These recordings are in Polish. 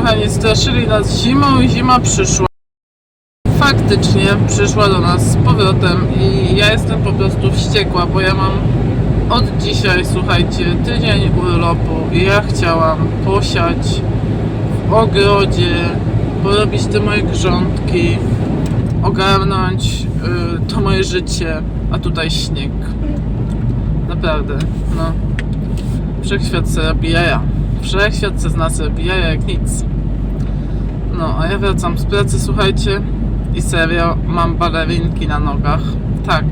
kochani. Straszyli nas zimą i zima przyszła. Faktycznie przyszła do nas z powrotem i ja jestem po prostu wściekła, bo ja mam od dzisiaj, słuchajcie, tydzień urlopu i ja chciałam posiać w ogrodzie, porobić te moje grządki, ogarnąć y, to moje życie, a tutaj śnieg. Naprawdę, no. Wszechświat se robi jaja. Wszechświat se z nas robi jaja jak nic. No, a ja wracam z pracy, słuchajcie, i serio, mam balerinki na nogach. Tak,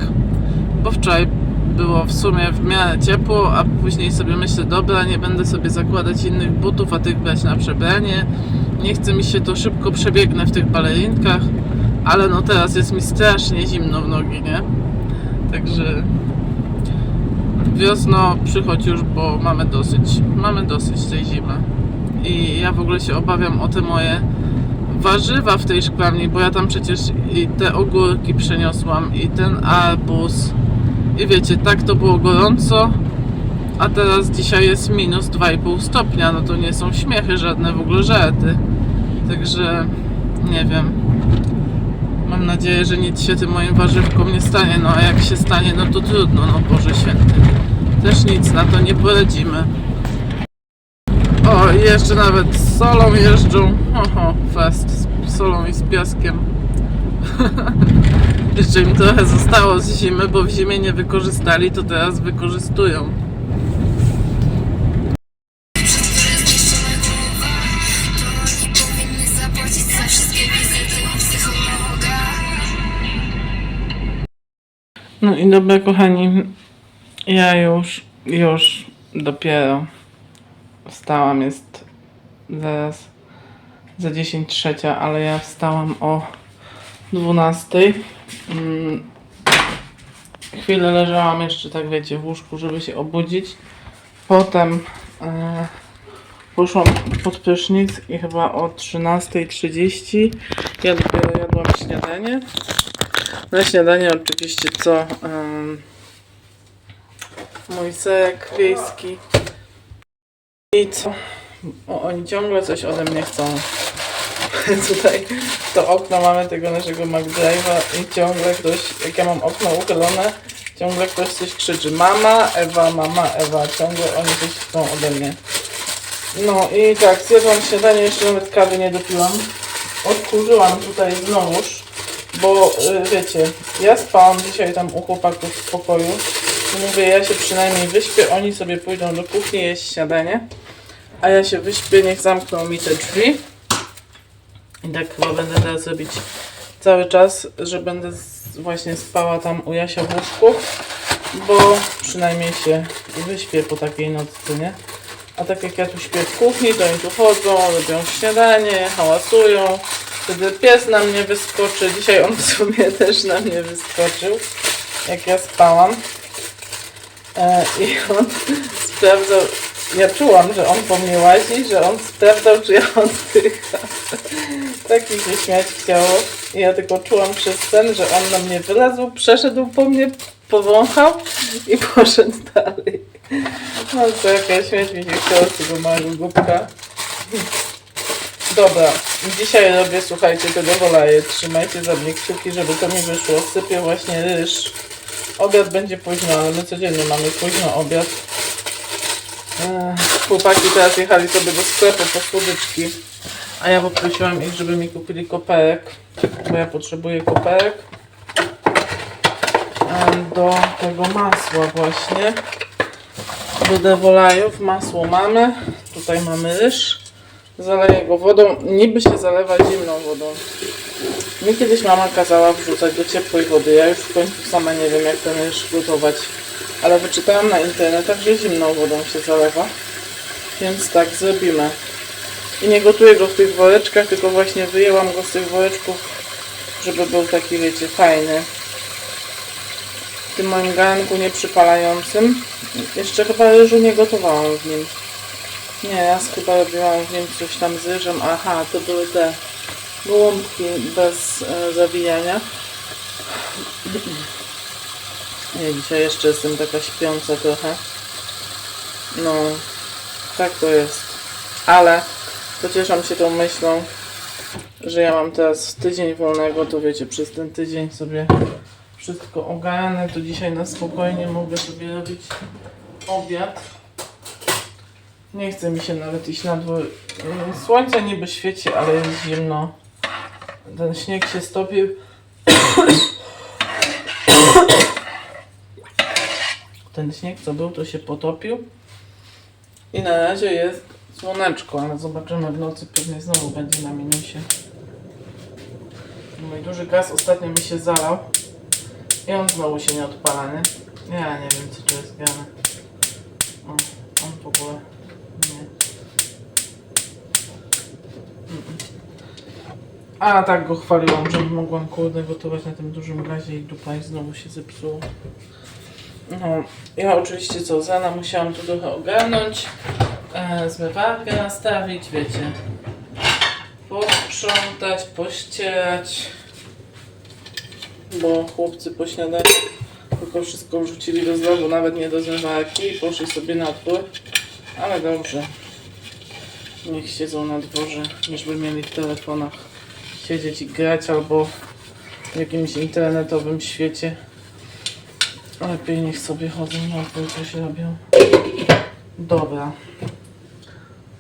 bo wczoraj było w sumie w miarę ciepło, a później sobie myślę, dobra, nie będę sobie zakładać innych butów, a tych brać na przebranie. Nie chce mi się to szybko przebiegnę w tych balerinkach, ale no teraz jest mi strasznie zimno w nogi, nie? Także wiosno przychodź już, bo mamy dosyć, mamy dosyć tej zimy. I ja w ogóle się obawiam o te moje warzywa w tej szklarni, bo ja tam przecież i te ogórki przeniosłam, i ten arbuz. I wiecie, tak to było gorąco, a teraz dzisiaj jest minus 2,5 stopnia, no to nie są śmiechy żadne, w ogóle żarty. Także nie wiem. Mam nadzieję, że nic się tym moim warzywkom nie stanie, no a jak się stanie, no to trudno, no Boże Święty. Też nic na to nie poradzimy. O, jeszcze nawet z solą jeżdżą. Oho, fest. Z solą i z piaskiem. jeszcze im trochę zostało z zimy, bo w zimie nie wykorzystali, to teraz wykorzystują. No i dobra, kochani, ja już, już dopiero wstałam, jest zaraz za 10 trzecia, ale ja wstałam o 12. Mm, Chwilę leżałam jeszcze, tak wiecie, w łóżku, żeby się obudzić. Potem e, poszłam pod prysznic i chyba o 13.30 ja dopiero jadłam śniadanie. Na śniadanie oczywiście co? em, mój serek wiejski. I co? O, oni ciągle coś ode mnie chcą. Tutaj to okno mamy tego naszego McDrive'a i ciągle ktoś, jak ja mam okno uchylone, ciągle ktoś coś krzyczy. Mama, Ewa, mama, Ewa. Ciągle oni coś chcą ode mnie. No i tak, zjadłam śniadanie, jeszcze nawet kawy nie dopiłam. Odkurzyłam tutaj znowuż, bo y, wiecie, ja spałam dzisiaj tam u chłopaków w pokoju. Mówię, ja się przynajmniej wyśpię, oni sobie pójdą do kuchni jeść śniadanie, a ja się wyśpię, niech zamkną mi te drzwi. I tak chyba będę teraz robić cały czas, że będę właśnie spała tam u Jasia w łóżku, bo przynajmniej się wyśpię po takiej nocy, nie? A tak jak ja tu śpię w kuchni, to oni tu chodzą, robią śniadanie, hałasują. Wtedy pies na mnie wyskoczy. Dzisiaj on w sumie też na mnie wyskoczył, jak ja spałam. E, I on sprawdzał, ja czułam, że on po mnie łazi, że on sprawdzał, czy ja oddycham. Tak mi się śmiać chciało. I ja tylko czułam przez sen, że on na mnie wylazł, przeszedł po mnie, powąchał i poszedł dalej. No to jakaś śmiać mi się chciało z tego małego głupka. Dobra, dzisiaj robię, słuchajcie, tego wolaję. Trzymajcie za mnie kciuki, żeby to mi wyszło. Sypię właśnie ryż. Obiad będzie późno, ale my codziennie mamy późno obiad. Chłopaki teraz jechali sobie do sklepu po słodyczki, a ja poprosiłam ich, żeby mi kupili koperek, bo ja potrzebuję koperek do tego masła właśnie. Do dewolajów masło mamy, tutaj mamy ryż, zaleję go wodą, niby się zalewa zimną wodą. Mi kiedyś mama kazała wrzucać do ciepłej wody, ja już w końcu sama nie wiem jak ten ryż gotować, ale wyczytałam na internetach, że zimną wodą się zalewa, więc tak zrobimy. I nie gotuję go w tych woreczkach, tylko właśnie wyjęłam go z tych woreczków, żeby był taki, wiecie, fajny. W tym moim garnku nieprzypalającym. Jeszcze chyba ryżu nie gotowałam w nim. Nie, raz chyba robiłam w nim coś tam z ryżem. Aha, to były te gołąbki bez e, zawijania. Ja dzisiaj jeszcze jestem taka śpiąca trochę. No, tak to jest. Ale Pocieszam się tą myślą, że ja mam teraz tydzień wolnego, to wiecie, przez ten tydzień sobie wszystko ogarnę, to dzisiaj na spokojnie mogę sobie robić obiad. Nie chce mi się nawet iść na dwór. Yy, Słońce niby świeci, ale jest zimno. Ten śnieg się stopił. Ten śnieg co był, to się potopił. I na razie jest słoneczko, ale zobaczymy w nocy pewnie znowu będzie na minusie. Mój duży gaz ostatnio mi się zalał. I on znowu się nie odpala, nie? Ja nie wiem co tu jest grane. O, on w ogóle nie. Mm-mm. A tak go chwaliłam, że mogłam kurde gotować na tym dużym gazie i dupa i znowu się zepsuło. No, ja oczywiście co, Zana musiałam tu trochę ogarnąć, e, zmywarkę nastawić, wiecie, posprzątać, pościerać, bo chłopcy po śniadaniu tylko wszystko wrzucili do zlewu, nawet nie do zmywarki i poszli sobie na dwór, ale dobrze, niech siedzą na dworze, niż by mieli w telefonach siedzieć i grać albo w jakimś internetowym świecie. Lepiej niech sobie chodzą na dwór, coś robią. Dobra.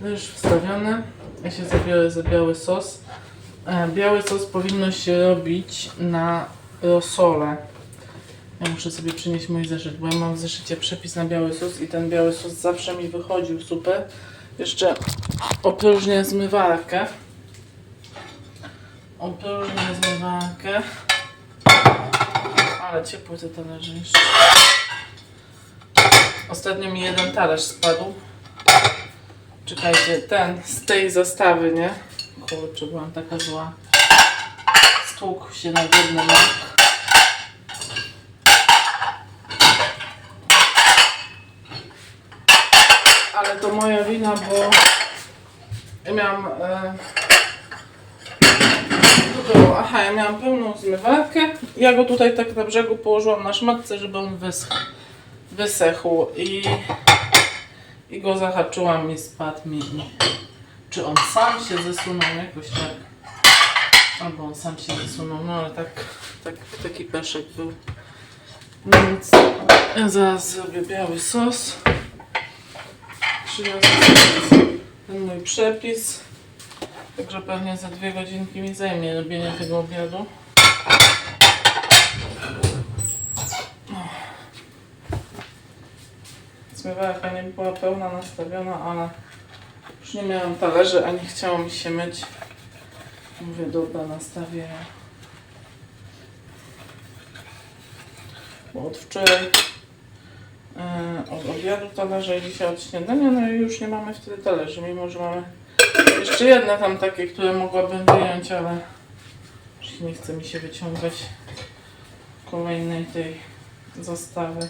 Już wstawione. Ja się zabiorę za biały sos. E, Biały sos powinno się robić na rosole. Ja muszę sobie przynieść mój zeszyt, bo ja mam w zeszycie przepis na biały sos i ten biały sos zawsze mi wychodził super. Jeszcze opróżnię zmywarkę. Opróżnię zmywarkę. Ale ciepły te talerze jeszcze. Ostatnio mi jeden talerz spadł. Czekajcie, ten z tej zastawy, nie? Kurczę, byłam taka zła. Stłukł się na jednym rok. Ale to moja wina, bo ja miałam... E... To było, aha, ja miałam pełną zmywarkę. Ja go tutaj tak na brzegu położyłam na szmatce, żeby on wyschł. Wysechł i, i go zahaczyłam i spadł mi. Czy on sam się zesunął jakoś tak? Albo on sam się zesunął, no ale tak, tak taki peszek był. Więc ja zaraz zrobię biały sos. Przyniosę ten mój przepis. Także pewnie za dwie godzinki mi zajmie robienie tego obiadu. Zmywarka nie była pełna nastawiona, ale już nie miałam talerzy, a nie chciało mi się myć. Mówię, dobra, nastawię. Bo od wczoraj e, od obiadu talerze i dzisiaj od śniadania, no i już nie mamy wtedy talerzy, mimo że mamy jeszcze jedne tam takie, które mogłabym wyjąć, ale już nie chce mi się wyciągać kolejnej tej zastawy.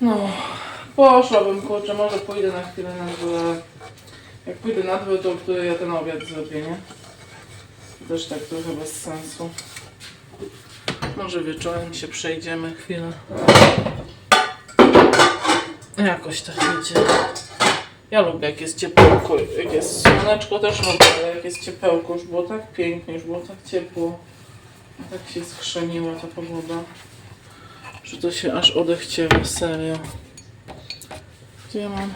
No, poszłabym, kurczę, może pójdę na chwilę na dwór, jak pójdę na dwór, to który ja ten obiad zrobię, nie? Też tak trochę bez sensu. Może wieczorem się przejdziemy chwilę. Jakoś tak wiecie. Ja lubię jak jest ciepełko, jak jest słoneczko też lubię, ale jak jest ciepełko, już było tak pięknie, już było tak ciepło. Tak się schrzeniła ta pogoda, że to się aż odechciewa, serio. Gdzie ja mam?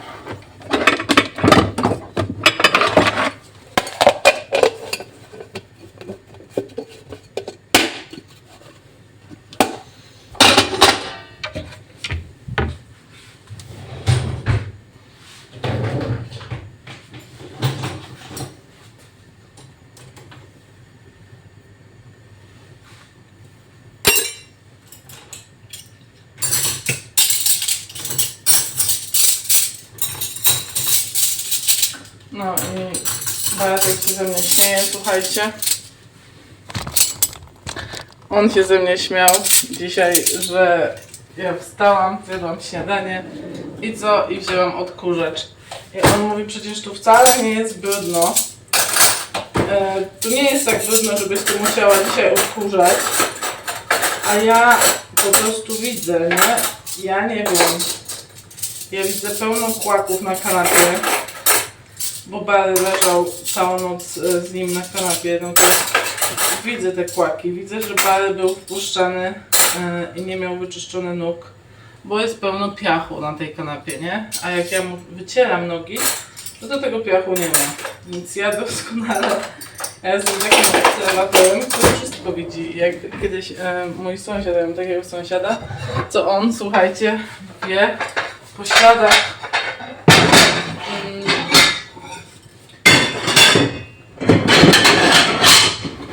No i Baratek się ze mnie śmieje, słuchajcie. On się ze mnie śmiał dzisiaj, że ja wstałam, zjadłam śniadanie i co? I wzięłam odkurzacz. I on mówi, przecież tu wcale nie jest brudno. E, tu nie jest tak brudno, żebyś tu musiała dzisiaj odkurzać. A ja po prostu widzę, nie? Ja nie wiem. Ja widzę pełno kłaków na kanapie, bo Barry leżał całą noc e, z nim na kanapie, no to widzę te kłaki. Widzę, że Barry był wpuszczany e, i nie miał wyczyszczony nóg, bo jest pełno piachu na tej kanapie, nie? A jak ja mu wycieram nogi, to do tego piachu nie ma. Więc ja doskonale, ja jestem takim obserwatorem, który wszystko widzi. Jak kiedyś e, mój sąsiad, ja mam takiego sąsiada, co on, słuchajcie, wie po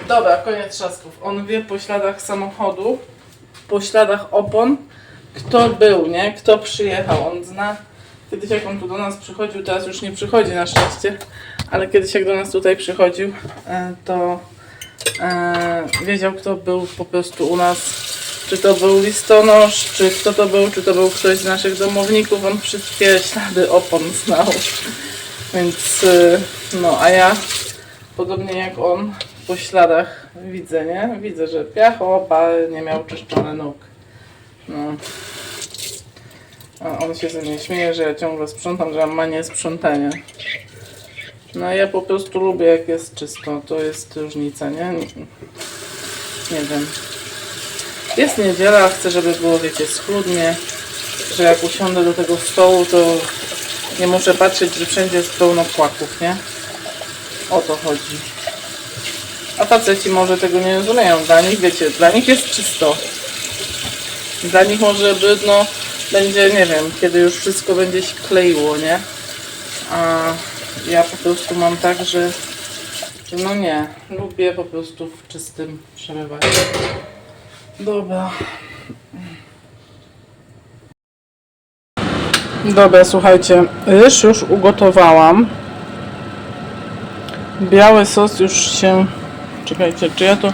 Dobra, koniec trzasków. On wie po śladach samochodu, po śladach opon, kto był, nie? Kto przyjechał. On zna. Kiedyś jak on tu do nas przychodził, teraz już nie przychodzi na szczęście, ale kiedyś jak do nas tutaj przychodził, e, to e, wiedział kto był po prostu u nas. Czy to był listonosz, czy kto to był, czy to był ktoś z naszych domowników. On wszystkie ślady opon znał. Więc e, no, a ja podobnie jak on po śladach widzę, nie? Widzę, że piachowa nie miał czyszczone nóg. No. A on się ze mnie śmieje, że ja ciągle sprzątam, że mam manię sprzątania. No ja po prostu lubię jak jest czysto, to jest różnica, nie? Nie wiem. Jest niedziela, chcę, żeby było, wiecie, schludnie, że jak usiądę do tego stołu, to nie muszę patrzeć, że wszędzie jest pełno kłaków, nie? O to chodzi. A faceci może tego nie rozumieją. Dla nich, wiecie, dla nich jest czysto. Dla nich może brudno będzie, nie wiem, kiedy już wszystko będzie się kleiło, nie? A ja po prostu mam tak, że, no nie, lubię po prostu w czystym przebywać. Dobra. Dobra, słuchajcie, ryż już ugotowałam. Biały sos już się... Czekajcie, czy ja to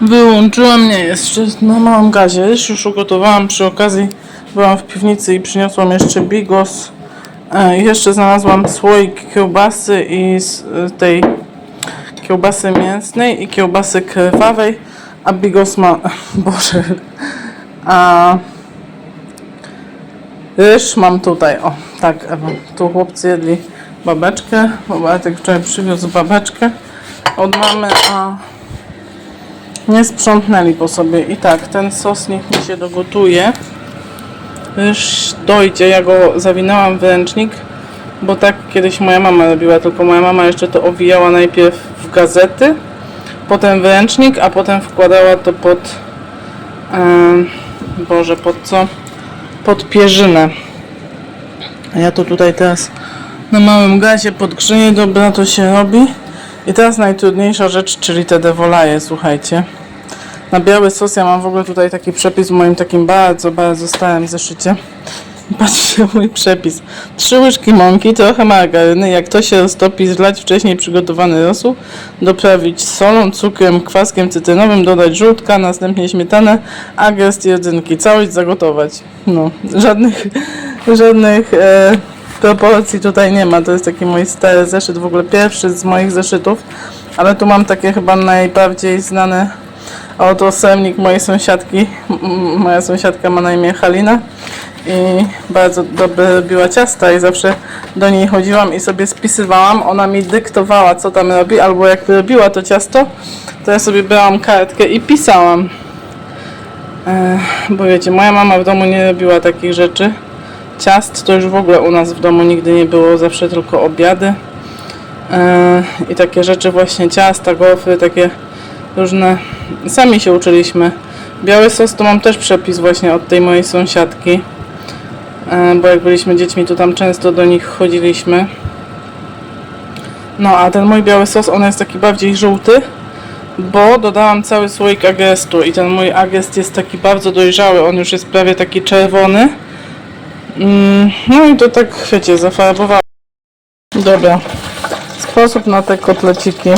wyłączyłam? Nie, jeszcze na małym gazie. Już ugotowałam. Przy okazji byłam w piwnicy i przyniosłam jeszcze bigos. E, jeszcze znalazłam słoik kiełbasy i z e, tej kiełbasy mięsnej i kiełbasy krwawej. A bigos ma... Boże... A... Ryż mam tutaj, o, tak, Ewa. Tu chłopcy jedli babeczkę, bo Bartek wczoraj przywiózł babeczkę od mamy, a nie sprzątnęli po sobie. I tak, ten sos niech mi się dogotuje. Ryż dojdzie, ja go zawinęłam w ręcznik, bo tak kiedyś moja mama robiła, tylko moja mama jeszcze to owijała najpierw w gazety, potem w ręcznik, a potem wkładała to pod, Boże, pod co? Pod pierzynę. A ja to tutaj teraz na małym gazie podgrzeję, dobra to się robi. I teraz najtrudniejsza rzecz, czyli te dewolaje, słuchajcie. Na biały sos ja mam w ogóle tutaj taki przepis w moim takim bardzo, bardzo starym zeszycie. Patrzcie, mój przepis. Trzy łyżki mąki, trochę margaryny. Jak to się roztopi, zlać wcześniej przygotowany rosół. Doprawić solą, cukrem, kwaskiem cytrynowym, dodać żółtka, następnie śmietanę, agest i rodzynki. Całość zagotować. No, żadnych, żadnych e, proporcji tutaj nie ma. To jest taki mój stary zeszyt, w ogóle pierwszy z moich zeszytów. Ale tu mam takie chyba najbardziej znane oto sernik mojej sąsiadki. Moja sąsiadka ma na imię Halina i bardzo dobrze robiła ciasta i zawsze do niej chodziłam i sobie spisywałam. Ona mi dyktowała, co tam robi, albo jak robiła to ciasto, to ja sobie brałam kartkę i pisałam. E, bo wiecie, moja mama w domu nie robiła takich rzeczy. Ciast to już w ogóle u nas w domu nigdy nie było, zawsze tylko obiady. E, I takie rzeczy właśnie ciasta, gofry, takie różne. Sami się uczyliśmy. Biały sos to mam też przepis właśnie od tej mojej sąsiadki. E, Bo jak byliśmy dziećmi, to tam często do nich chodziliśmy. No a ten mój biały sos, on jest taki bardziej żółty, bo dodałam cały słoik agestu i ten mój agest jest taki bardzo dojrzały, on już jest prawie taki czerwony. Mm, No i to tak, wiecie, zafarbowałam. Dobra. Sposób na te kotleciki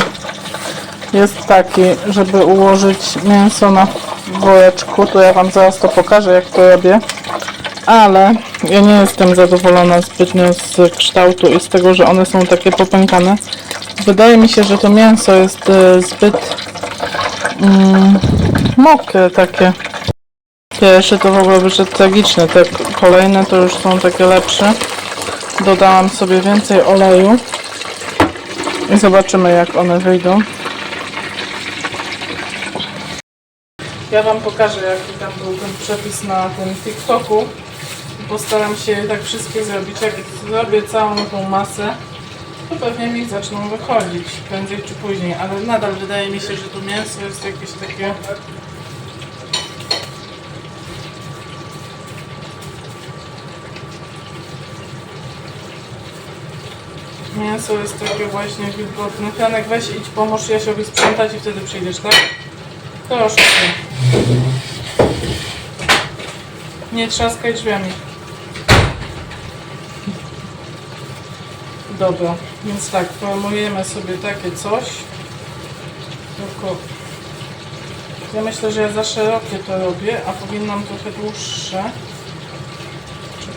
jest taki, żeby ułożyć mięso na woreczku, to ja Wam zaraz to pokażę, jak to robię. Ale ja nie jestem zadowolona zbytnio z kształtu i z tego, że one są takie popękane. Wydaje mi się, że to mięso jest e, zbyt mm, mokre takie. Pierwsze to w ogóle wyszedł tragiczny. Te kolejne to już są takie lepsze. Dodałam sobie więcej oleju. I zobaczymy jak one wyjdą. Ja Wam pokażę jaki tam był ten przepis na tym TikToku. Postaram się tak wszystkie zrobić. Jak zrobię całą tą masę, to pewnie mi zaczną wychodzić prędzej czy później. Ale nadal wydaje mi się, że to mięso jest jakieś takie Mięso jest takie właśnie wilgotne. Franek, weź idź, pomóż Jasiowi sprzątać i wtedy przyjdziesz, tak? Proszę cię. Nie trzaskaj drzwiami. Dobra, więc tak, formujemy sobie takie coś. Tylko ja myślę, że ja za szerokie to robię, a powinnam trochę dłuższe.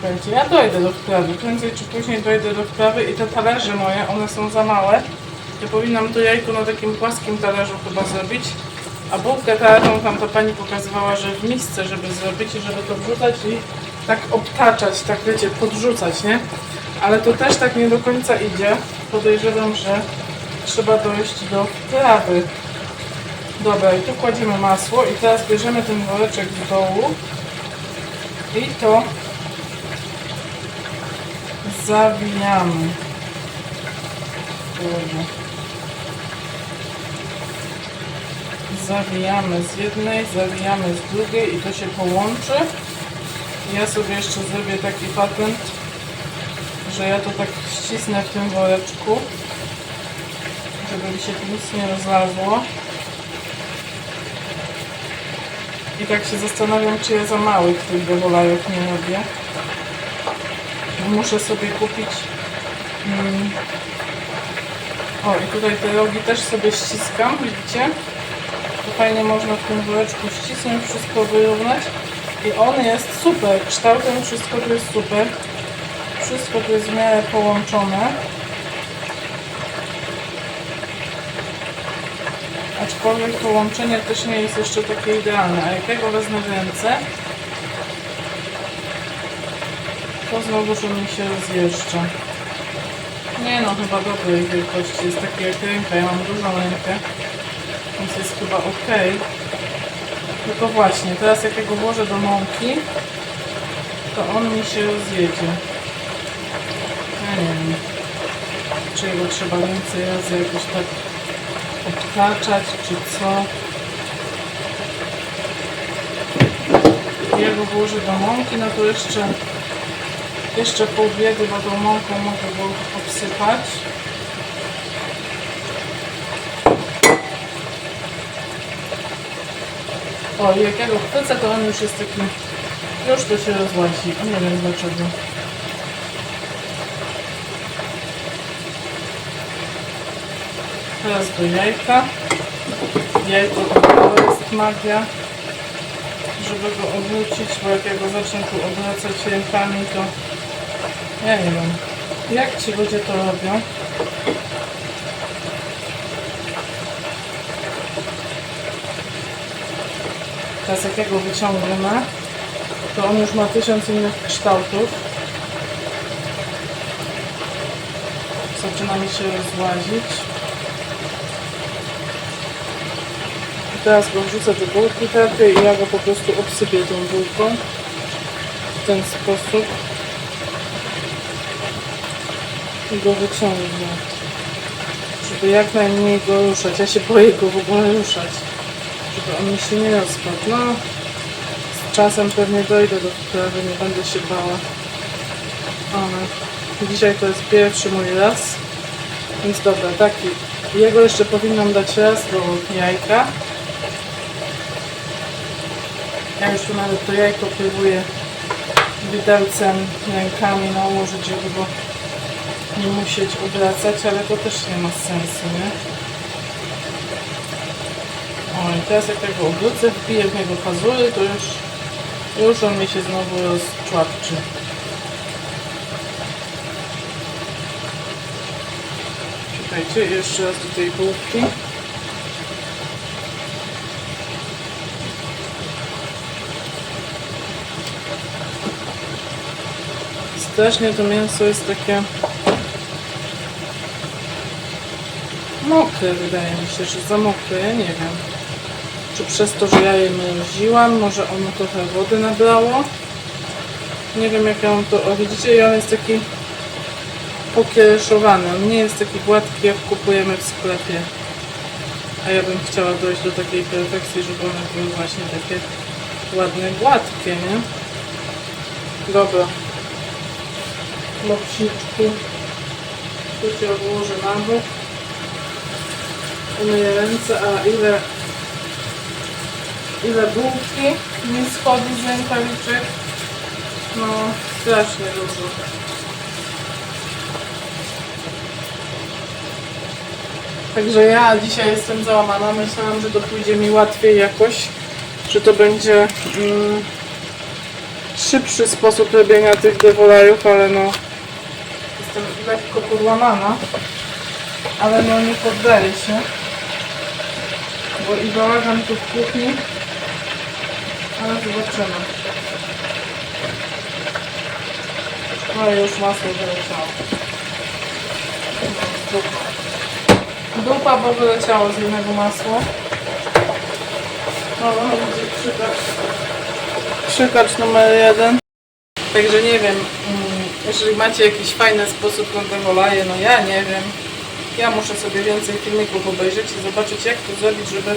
Czekajcie, ja dojdę do wprawy. Prędzej czy później dojdę do wprawy i te talerze moje, one są za małe. Ja powinnam to jajko na takim płaskim talerzu chyba zrobić. A bułkę talerną tam ta pani pokazywała, że w misce, żeby zrobić i żeby to wrzucać i tak obtaczać, tak wiecie, podrzucać, nie? Ale to też tak nie do końca idzie. Podejrzewam, że trzeba dojść do wprawy. Dobra, i tu kładziemy masło i teraz bierzemy ten woreczek z dołu i to zawijamy. Zawijamy z jednej, zawijamy z drugiej i to się połączy. Ja sobie jeszcze zrobię taki patent, że ja to tak ścisnę w tym woreczku, żeby mi się tu nic nie rozlazło. I tak się zastanawiam, czy ja za małych tych bewolajów nie robię. Muszę sobie kupić. Mm, o, i tutaj te rogi też sobie ściskam, widzicie? To fajnie można w tym woreczku ścisnąć, wszystko wyrównać. I on jest super, kształtem wszystko tu jest super. Wszystko tu jest w miarę połączone. Aczkolwiek połączenie też nie jest jeszcze takie idealne. A jak ja go wezmę w ręce, to znowu, że mi się rozjeżdża. Nie no, chyba dobrej wielkości. Jest taki jak ręka. Ja mam dużą rękę, więc jest chyba ok. Tylko właśnie, teraz jak ja go włożę do mąki, to on mi się rozjedzie. Ja nie wiem, czy jego trzeba więcej razy jakoś tak obtaczać, czy co. Ja go włożę do mąki, no to jeszcze jeszcze pół biedy, bo tą mąką mogę go obsypać. O, jak ja go chwycę, to on już jest taki... Już to się rozłazi. Nie wiem dlaczego. Teraz do jajka. Jajko to jest magia żeby go odwrócić, bo jak ja go zacznę tu odwracać rękami, to nie wiem, jak ci ludzie to robią. Teraz jak ja go wyciągniemy, to on już ma tysiąc innych kształtów. Zaczyna mi się rozłazić. I teraz go wrzucę do bułki takiej i ja go po prostu obsypię tą bułką w ten sposób i go wyciągnę żeby jak najmniej go ruszać. Ja się boję go w ogóle ruszać. Żeby on mi się nie rozpadł. No z czasem pewnie dojdę do sprawy nie będę się bała. Ale dzisiaj to jest pierwszy mój raz. Więc dobra taki. Jego jeszcze powinnam dać raz do jajka. Ja już tu nawet to jajko próbuję widelcem, rękami nałożyć, żeby go nie musieć obracać, ale to też nie ma sensu, nie? O, i teraz jak tego obrócę, wbiję w niego to już, już on mi się znowu rozczłapczy. Czekajcie, jeszcze raz do tej bułki. strasznie to mięso jest takie mokre, wydaje mi się, że za mokre, ja nie wiem. Czy przez to, że ja je mroziłam, może ono trochę wody nabrało? Nie wiem jak ja mam to, o widzicie, i on jest taki pokiereszowany, on nie jest taki gładki jak kupujemy w sklepie. A ja bym chciała dojść do takiej perfekcji, żeby one były właśnie takie ładne, gładkie, nie? Dobra. Lopsiczki. Tu się odłożę na bok. Umyję ręce, a ile ile bułki mi schodzi z rękawiczek? No, strasznie dużo. Także ja dzisiaj jestem załamana. Myślałam, że to pójdzie mi łatwiej jakoś, że to będzie mm, szybszy sposób robienia tych devolajów, ale no jestem lekko podłamana, ale no nie poddaję się, bo i bałagan tu w kuchni, ale zobaczymy. No i już masło wyleciało. No, dupa. Dupa, bo wyleciało z jednego masła. No, no, będzie krzykacz. Krzykacz numer jeden. Także nie wiem, mm, jeżeli macie jakiś fajny sposób na no ja nie wiem. Ja muszę sobie więcej filmików obejrzeć i zobaczyć jak to zrobić, żeby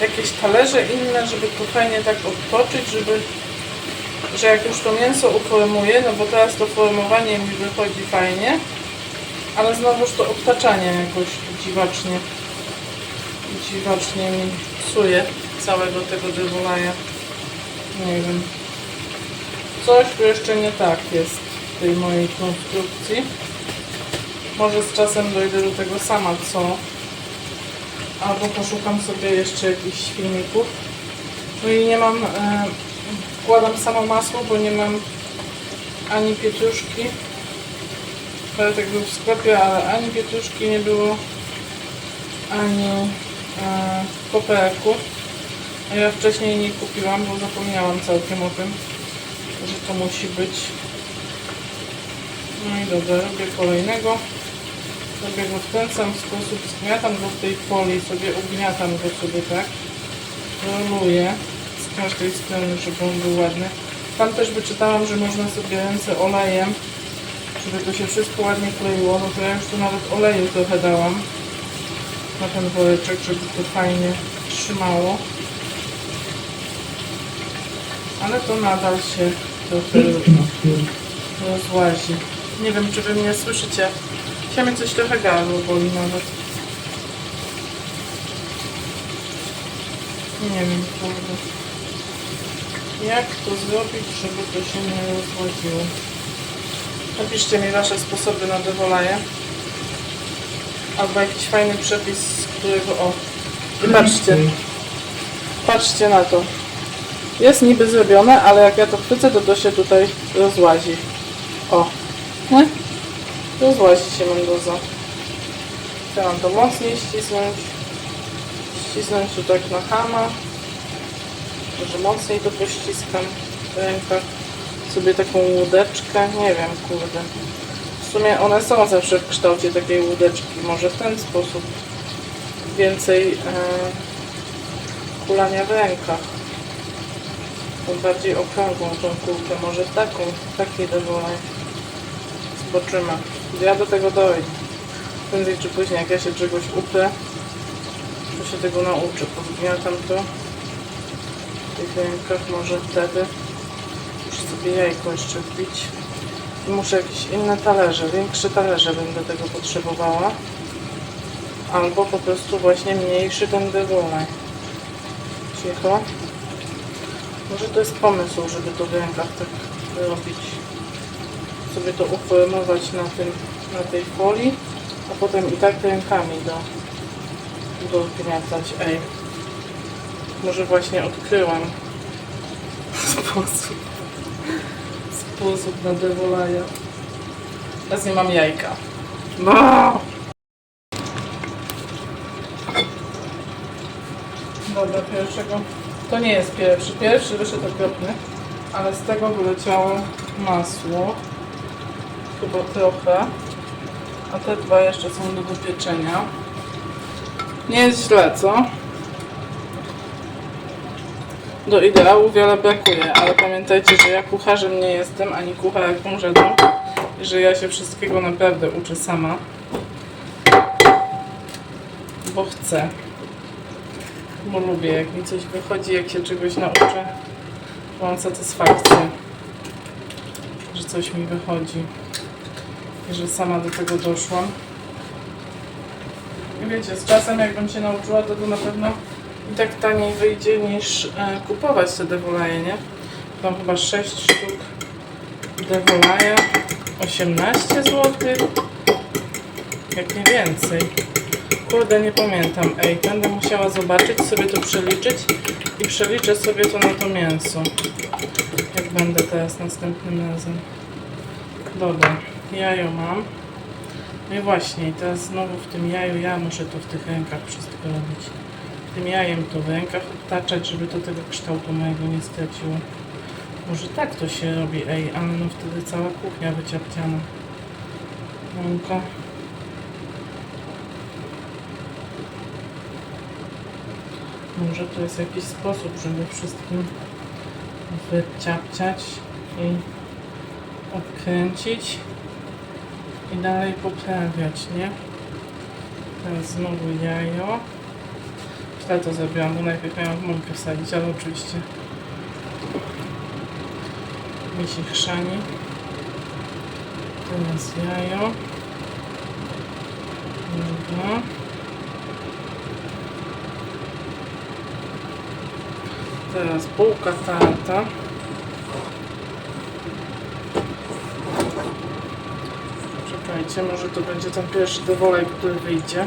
jakieś talerze inne, żeby to fajnie tak obtoczyć, żeby że jak już to mięso uformuję, no bo teraz to formowanie mi wychodzi fajnie, ale znowuż to obtaczanie jakoś dziwacznie dziwacznie mi psuje całego tego dewolaja. Nie wiem. Coś tu jeszcze nie tak jest w tej mojej konstrukcji. Może z czasem dojdę do tego sama, co. Albo poszukam sobie jeszcze jakichś filmików. No i nie mam... E, wkładam samo masło, bo nie mam ani pietruszki. Kwiatek był w sklepie, ale ani pietruszki nie było, ani e. A ja wcześniej nie kupiłam, bo zapomniałam całkiem o tym, że to musi być. No i dobra, robię kolejnego. Robię go w ten sam sposób, zgniatam go w tej folii, sobie ugniatam go sobie tak. Roluję z każdej strony, żeby on był ładny. Tam też wyczytałam, że można sobie ręce olejem, żeby to się wszystko ładnie kleiło, no to ja już tu nawet oleju trochę dałam na ten woreczek, żeby to fajnie trzymało. Ale to nadal się trochę rozłazi. Nie wiem, czy wy mnie słyszycie. Mnie coś trochę gardło boli nawet. Nie wiem, kurde. Jak to zrobić, żeby to się nie rozłaziło? Napiszcie mi wasze sposoby na dewolaje. Albo jakiś fajny przepis, z którego... O, patrzcie. Patrzcie na to. Jest niby zrobione, ale jak ja to chwycę, to to się tutaj rozłazi. O. Nie? Rozłazi się Mendoza. Chciałam to mocniej ścisnąć. Ścisnąć tu tak na hama. Może mocniej to pościskam w rękach. Sobie taką łódeczkę. Nie wiem, kurde. W sumie one są zawsze w kształcie takiej łódeczki. Może w ten sposób więcej e, kulania w rękach. Tą bardziej okrągłą tą kulkę. Może taką, takiej dewolaj. Zobaczymy. Ja do tego dojdę. Prędzej czy później, jak ja się czegoś uprę, to się tego nauczę. Podgniatam to w tych rękach. Może wtedy muszę sobie jajko jeszcze wbić. I muszę jakieś inne talerze, większe talerze będę tego potrzebowała. Albo po prostu właśnie mniejszy ten dewolaj. Cicho. Może to jest pomysł, żeby to w rękach tak robić. Sobie to uformować na, tym, na tej folii, a potem i tak rękami do, do zgniatać. Ej, może właśnie odkryłam sposób sposób na dewolaja. Teraz nie mam jajka. No! Dobra, pierwszego. To nie jest pierwszy. Pierwszy wyszedł okropny, ale z tego wyleciało masło. Chyba trochę. A te dwa jeszcze są do dopieczenia. Nie jest źle, co? Do ideału wiele brakuje, ale pamiętajcie, że ja kucharzem nie jestem, ani kucharką żadną. I że ja się wszystkiego naprawdę uczę sama. Bo chcę. Bo lubię, jak mi coś wychodzi, jak się czegoś nauczę. Mam satysfakcję, że coś mi wychodzi. I że sama do tego doszłam. I wiecie, z czasem jakbym się nauczyła, to, to na pewno i tak taniej wyjdzie niż e, kupować te devolaje, nie? Tam chyba 6 sztuk devolaja, 18 zł, jak nie więcej. Kurde, nie pamiętam. Ej, będę musiała zobaczyć, sobie to przeliczyć i przeliczę sobie to na to mięso. Będę teraz następnym razem. Dobra, jajo mam. No i właśnie, teraz znowu w tym jaju ja muszę to w tych rękach wszystko robić. Tym jajem to w rękach obtaczać, żeby to tego kształtu mojego nie straciło. Może tak to się robi, ej, ale no wtedy cała kuchnia wyciapciana. Ręka. Może to jest jakiś sposób, żeby wszystkim wyciapciać i odkręcić i dalej poprawiać, nie? Teraz znowu jajo. Źle to zrobiłam, bo najpierw miałam w mąkę wsadzić, ale oczywiście mi się chrzani. Teraz jajo. Dobra. Teraz bułka tarta. Czekajcie, może to będzie ten pierwszy dewolej, który wyjdzie.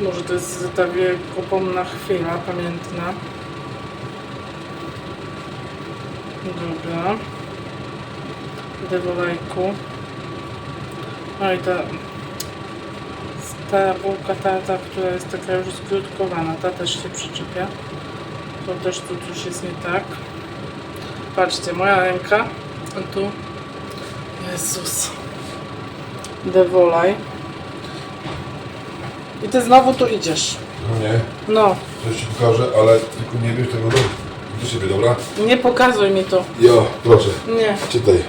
Może to jest ta wiekopomna chwila, pamiętna. Dobra. Dewolejku. No i ta ta bułka tarta, która jest taka już skrótkowana, ta też się przyczepia. To też tu coś jest nie tak. Patrzcie, moja ręka, a tu Jezus. Dewolaj. I ty znowu tu idziesz. No nie, No, coś ci pokażę, ale tylko nie bierz tego do, do siebie, dobra? nie pokazuj mi to. Jo, proszę, Nie. czytaj.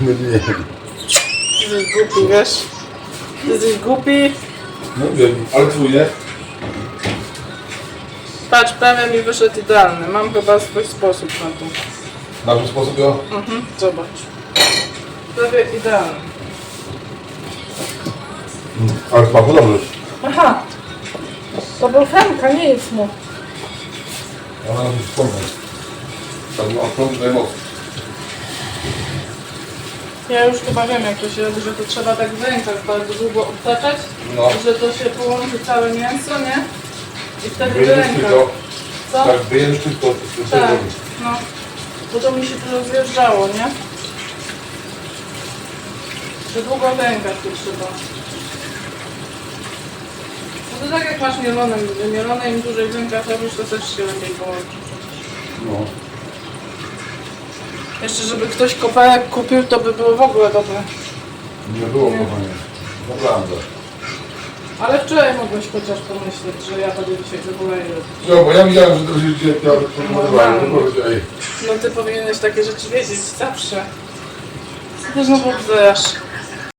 No nie, jesteś głupi, wiesz? Ty jesteś głupi. no wiem, ale twój nie? Patrz, prawie mi wyszedł idealny. Mam chyba swój sposób na to. Na ten sposób jo? Mhm, zobacz. Prawie idealny. Ale smaku dobrze. Aha. To był Franka, nie jest mu. Ona na to wspomnę. Tak, no, odprąd tutaj moc. Ja już chyba wiem jak to się robi, że to trzeba tak w rękach bardzo długo obtaczać, No. że to się połączy całe mięso, nie? I wtedy w Wyjdziesz rękach. tylko, Co? tak, tylko, to się Tak, no. Bo to mi się tu rozjeżdżało, nie? Że długo w rękach to trzeba. No to tak jak masz mielone, mielone im dłużej w rękach robisz, to też się lepiej połączy. No. Jeszcze żeby ktoś koperek kupił, to by było w ogóle dobre. Nie było, kochanie. Naprawdę. Ale wczoraj mogłeś chociaż pomyśleć, że ja tobie dzisiaj wywołaję. No, bo ja widziałem, że to się to ej. No ty powinieneś takie rzeczy wiedzieć zawsze. Ty znowu bzesz?